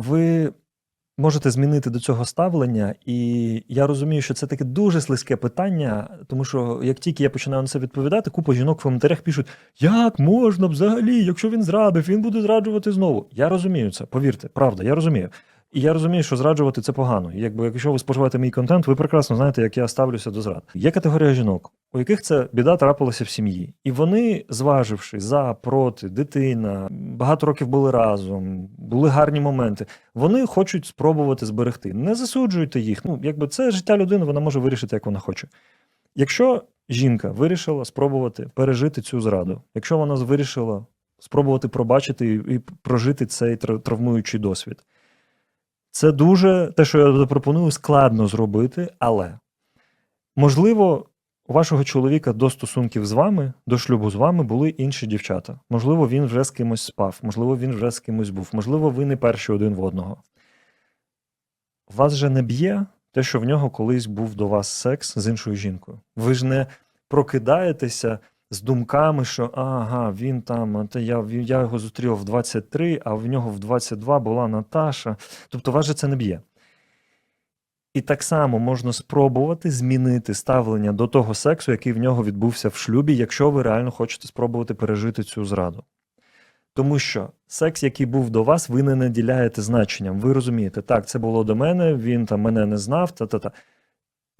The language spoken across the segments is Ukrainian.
ви можете змінити до цього ставлення, і я розумію, що це таке дуже слизьке питання, тому що як тільки я починаю на це відповідати, купа жінок в коментарях пишуть: як можна взагалі, якщо він зрадив, він буде зраджувати знову. Я розумію це, повірте, правда, я розумію. І я розумію, що зраджувати це погано. Якби якщо ви споживаєте мій контент, ви прекрасно знаєте, як я ставлюся до зрад. Є категорія жінок, у яких це біда трапилася в сім'ї, і вони, зваживши за, проти, дитина, багато років були разом, були гарні моменти. Вони хочуть спробувати зберегти. Не засуджуйте їх. Ну, якби це життя людини, вона може вирішити, як вона хоче. Якщо жінка вирішила спробувати пережити цю зраду, якщо вона вирішила спробувати пробачити і, прожити цей тра- травмуючий досвід, це дуже те, що я пропоную, складно зробити, але можливо, у вашого чоловіка до стосунків з вами, до шлюбу з вами були інші дівчата. Можливо, він вже з кимось спав, можливо, він вже з кимось був, можливо, ви не перші один в одного. Вас же не б'є те, що в нього колись був до вас секс з іншою жінкою. Ви ж не прокидаєтеся з думками, що ага, він там, я, я його зустрів в 23, а в нього в 22 була Наташа. Тобто вас же це не б'є. І так само можна спробувати змінити ставлення до того сексу, який в нього відбувся в шлюбі, якщо ви реально хочете спробувати пережити цю зраду. Тому що секс, який був до вас, ви не наділяєте значенням. Ви розумієте, так, це було до мене, він там мене не знав, та-та-та.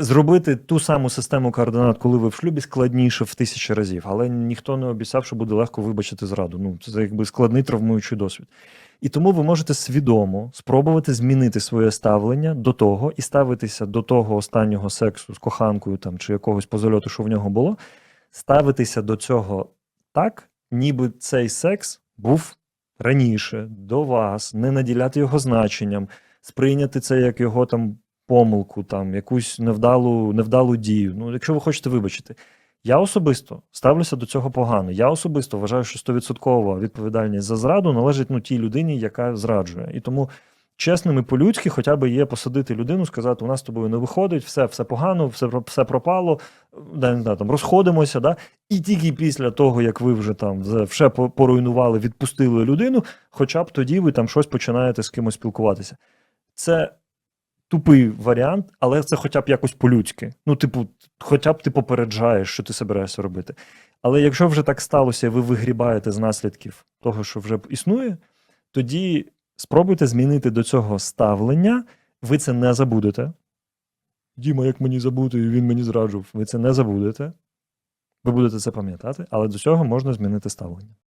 Зробити ту саму систему координат, коли ви в шлюбі, складніше в тисячі разів, але ніхто не обіцяв, що буде легко вибачити зраду. Ну, це якби складний травмуючий досвід. І тому ви можете свідомо спробувати змінити своє ставлення до того і ставитися до того останнього сексу з коханкою там чи якогось позальоту, що в нього було, ставитися до цього так, ніби цей секс був раніше, до вас, не наділяти його значенням, сприйняти це як його там помилку, там якусь невдалу, невдалу дію. Ну, якщо ви хочете вибачити. Я особисто ставлюся до цього погано. Я особисто вважаю, що 100% відповідальність за зраду належить ну, тій людині, яка зраджує. І тому чесним і по-людськи хоча б є посадити людину, сказати, у нас з тобою не виходить, все, все погано, все, все пропало, да, не знаю, там, розходимося. Да? І тільки після того, як ви вже там все поруйнували, відпустили людину, хоча б тоді ви там щось починаєте з кимось спілкуватися. Це тупий варіант, але це хоча б якось по-людськи. Ну, типу, хоча б ти попереджаєш, що ти собираєшся робити. Але якщо вже так сталося, і ви вигрібаєте з наслідків того, що вже існує, тоді спробуйте змінити до цього ставлення. Ви це не забудете. Діма, як мені забути, і він мені зраджував. Ви це не забудете. Ви будете це пам'ятати, але до цього можна змінити ставлення.